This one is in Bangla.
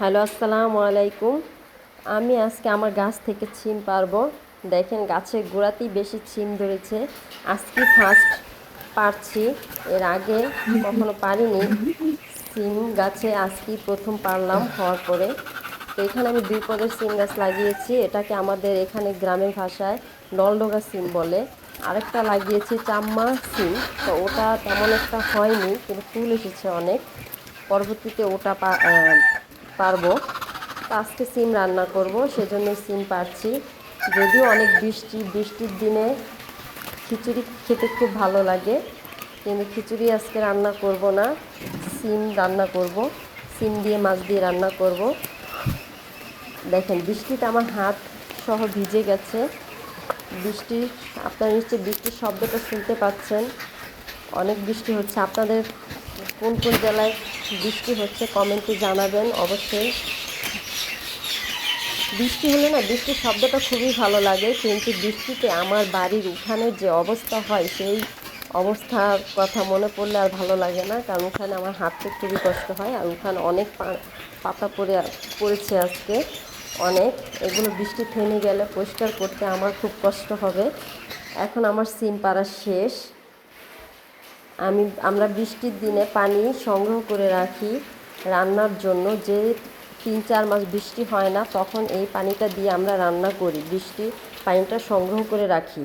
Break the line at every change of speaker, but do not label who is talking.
হ্যালো, আসসালামু আলাইকুম। আমি আজকে আমার গাছ থেকে ছিম পারব দেখেন, গাছের গোড়াতেই বেশি ছিম ধরেছে। আজকে ফার্স্ট পারছি এর আগে কখনো পারিনি। সিম গাছে আজকেই প্রথম পারলাম হওয়ার পরে। তো এখানে আমি দুই পদের সিম গাছ লাগিয়েছি। এটাকে আমাদের এখানে গ্রামের ভাষায় নলডোগা সিম বলে। আরেকটা লাগিয়েছি চাম্মা সিম তো ওটা তেমন একটা হয়নি, কিন্তু ফুল এসেছে অনেক। পরবর্তীতে ওটা পারব। আজকে সিম রান্না করব সেজন্য সিম পারছি। যদিও অনেক বৃষ্টি, বৃষ্টির দিনে খিচুড়ি খেতে খুব ভালো লাগে, কিন্তু খিচুড়ি আজকে রান্না করব না, সিম রান্না করব, সিম দিয়ে মাছ দিয়ে রান্না করব। দেখেন, বৃষ্টিতে আমার হাত সহ ভিজে গেছে। বৃষ্টি, আপনারা নিশ্চয়ই বৃষ্টির শব্দটা শুনতে পাচ্ছেন। অনেক বৃষ্টি হচ্ছে। আপনাদের কোন কোন জেলায় বৃষ্টি হচ্ছে কমেন্টে জানাবেন অবশ্যই। বৃষ্টি হলে না, বৃষ্টির শব্দটা খুবই ভালো লাগে, কিন্তু বৃষ্টিতে আমার বাড়ির উঠানের যে অবস্থা হয়, সেই অবস্থার কথা মনে পড়লে আর ভালো লাগে না, কারণ উঠানে আমার হাঁটতে খুবই কষ্ট হয়, আর উঠানে অনেক পাতা পড়ে পড়েছে আজকে, অনেক। এগুলো বৃষ্টি থেমে গেলে পরিষ্কার করতে আমার খুব কষ্ট হবে। এখন আমার সিম পাড়া শেষ। আমি, আমরা বৃষ্টির দিনে পানি সংগ্রহ করে রাখি রান্নার জন্য। যে তিন চার মাস বৃষ্টি হয় না, তখন এই পানিটা দিয়ে আমরা রান্না করি। বৃষ্টি পানিটা সংগ্রহ করে রাখি।